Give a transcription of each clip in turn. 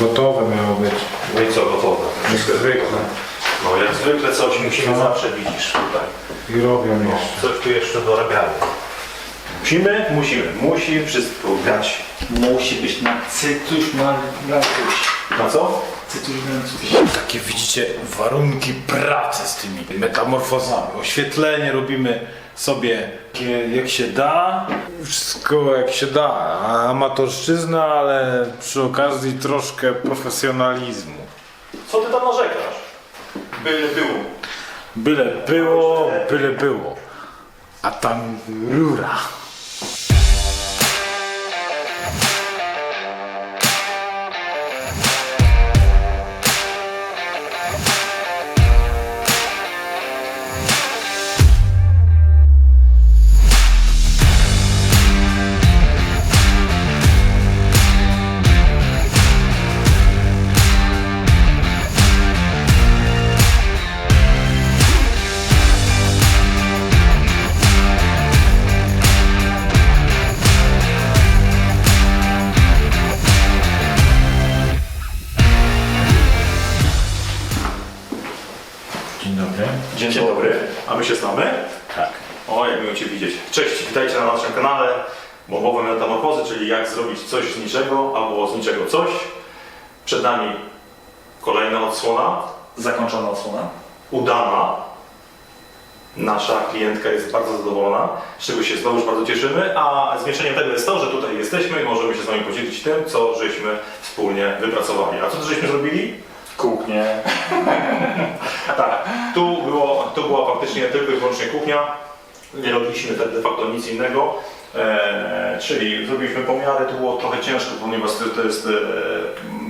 Gotowe miało być. No i co, gotowe? Jak zwykle. No jak zwykle coś musimy zawsze, widzisz tutaj. I robią No, jeszcze. coś tu jeszcze dorabiamy. Musimy? Musimy. Musi wszystko grać. Musi być na cytuś na. Na co? Cytuś na coś. Takie widzicie warunki pracy z tymi metamorfozami. Oświetlenie robimy sobie jak się da, wszystko jak się da. Amatorszczyzna, ale przy okazji troszkę profesjonalizmu. Co ty tam narzekasz? Byle było. Byle było, byle było. A tam rura. Dobry. Dzień, dobry. A my się znamy? Tak. O, jak miło Cię widzieć. Cześć, witajcie na naszym kanale Bobowe Metamorfozy, czyli jak zrobić coś z niczego albo z niczego coś. Przed nami kolejna odsłona, Zakończona odsłona. udana. Nasza klientka jest bardzo zadowolona, z czego się znowu bardzo cieszymy, a zwieńczeniem tego jest to, że tutaj jesteśmy i możemy się z Wami podzielić tym, co żeśmy wspólnie wypracowali. A co to żeśmy zrobili? Kuchnię. Tak, tu, było, tu była faktycznie tylko i wyłącznie kuchnia. Nie robiliśmy wtedy de facto nic innego. E, czyli zrobiliśmy pomiary, to było trochę ciężko, ponieważ to, jest e,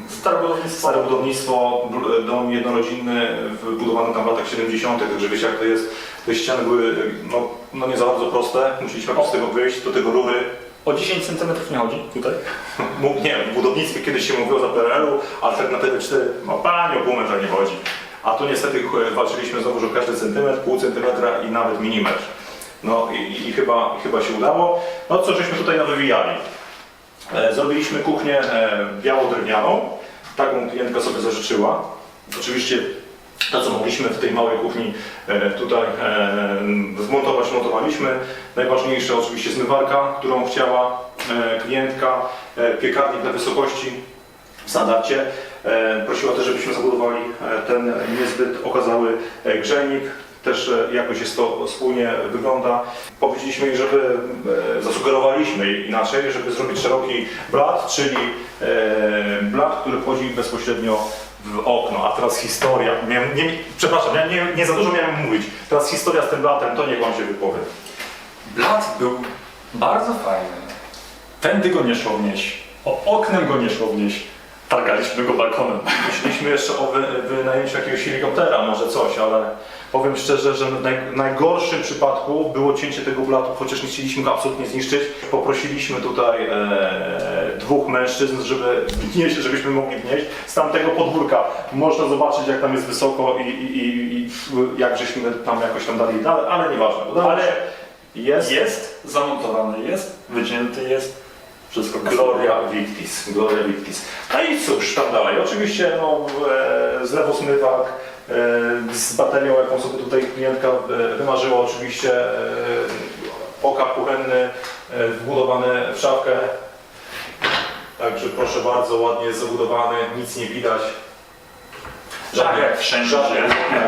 Stare budownictwo. stare budownictwo, dom jednorodzinny wybudowany tam w latach 70., także wiecie jak to jest. Te ściany były no, no nie za bardzo proste, musieliśmy jakoś z tego wyjść, do tego rury. O 10 cm nie chodzi tutaj. Mógł, nie w budownictwie kiedyś się mówiło za PRL-u, alternatywy 4, no pani o pół metra nie chodzi. A tu niestety e, walczyliśmy znowu, że każdy centymetr, pół centymetra i nawet milimetr. No i, i chyba, chyba się udało. No co żeśmy tutaj nawywijali? E, Zrobiliśmy kuchnię e, biało-drewnianą. Taką klientka sobie zażyczyła. Oczywiście to, co mogliśmy w tej małej kuchni tutaj zmontować, montowaliśmy. Najważniejsze oczywiście zmywarka, którą chciała klientka, piekarnik na wysokości w standardzie. Prosiła też, żebyśmy zabudowali e, ten niezbyt okazały e, grzejnik. Też e, jakoś jest to spójnie wygląda. Powiedzieliśmy jej, żeby, zasugerowaliśmy jej inaczej, żeby zrobić szeroki blat, czyli blat, który wchodzi bezpośrednio w okno. A teraz historia. Nie, przepraszam, ja nie, nie za dużo miałem mówić. Teraz historia z tym blatem, to niech Wam się wypowie. Blat był bardzo fajny. Tędy go nie szło wnieść. O oknem go nie szło wnieść. Targaliśmy go balkonem. Myśleliśmy jeszcze o wy, wynajęciu jakiegoś helikoptera, może coś, ale powiem szczerze, że w naj, najgorszym przypadku było cięcie tego blatu, chociaż nie chcieliśmy go absolutnie zniszczyć. Poprosiliśmy tutaj e, dwóch mężczyzn, żeby wnieść, żebyśmy mogli wnieść. Z tamtego podwórka można zobaczyć, jak tam jest wysoko i, i, i, i jak żeśmy tam jakoś tam dali, ale, ale nieważne. Udało Ale jest. Jest zamontowany, jest wycięty, jest. Wszystko Gloria Victis, Gloria Victis. No i cóż, tam dalej. Oczywiście no, e, zlewosmywak e, z baterią, jaką sobie tutaj klientka e, wymarzyła, oczywiście e, okap kuchenny e, wbudowany w szafkę. Także proszę bardzo, ładnie zabudowany, nic nie widać. Tak jak wszędzie.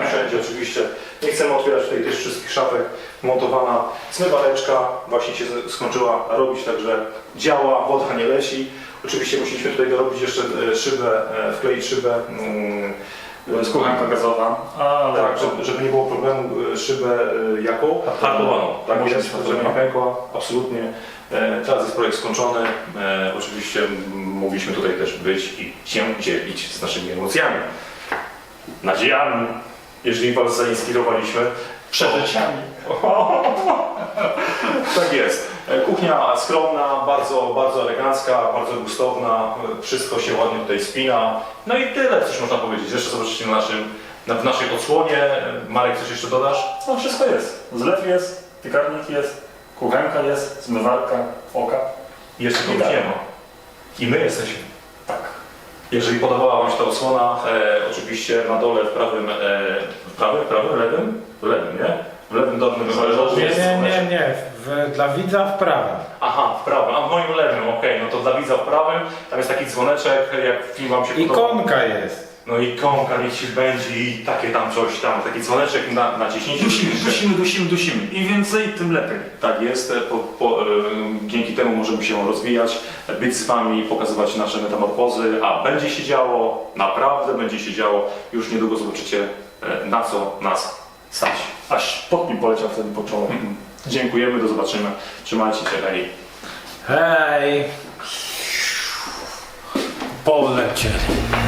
Wszędzie oczywiście. Nie chcemy otwierać tutaj też wszystkich szafek. Montowana zmywareczka właśnie się z- skończyła robić, także działa, woda nie leci. Oczywiście musieliśmy tutaj dorobić jeszcze e, szybę, e, wkleić szybę. mm, To jest kuchenka gazowa, ale Tak, żeby, żeby nie było problemu, e, szybę jaką? Hartowaną. Tak Może jest, żeby nie pękła, absolutnie. Teraz jest projekt skończony. Oczywiście mogliśmy tutaj też być i się dzielić z naszymi emocjami, nadziejami, jeżeli Was zainspirowaliśmy. przeżyciami. Tak jest. Kuchnia skromna, bardzo, bardzo elegancka, bardzo gustowna. Wszystko się ładnie tutaj spina. No i tyle, coś można powiedzieć. Jeszcze zobaczycie na naszym, na, w naszej odsłonie. Marek, coś jeszcze dodasz? No wszystko jest. Zlew jest, piekarnik jest, kuchenka jest, zmywarka, oka. Jeszcze kogoś nie ma. I my jesteśmy. Jeżeli podobała Wam się ta osłona, e, oczywiście na dole w prawym, e, w prawym, prawym, lewym? W lewym, nie? W lewym dolnym Nie, jest nie, nie, dzwoneczek. nie. W, dla widza w prawym. Aha, w prawym, a w moim lewym, okej, no to dla widza w prawym, tam jest taki dzwoneczek, jak film Wam się podobał. Ikonka jest. No ikonka, niech ci będzie i takie tam coś tam, taki dzwoneczek na, naciśnijcie. Dusimy, dusimy, dusimy, dusimy. Im więcej, tym lepiej. Tak jest, e, po, po, e, dzięki temu możemy się rozwijać, być z Wami, pokazywać nasze metamorfozy, a będzie się działo, naprawdę będzie się działo, już niedługo zobaczycie e, na co nas stać. Aż pot mi poleciał wtedy po czoło. Dziękujemy, do zobaczenia, trzymajcie się, hej. Hej. Polecieli.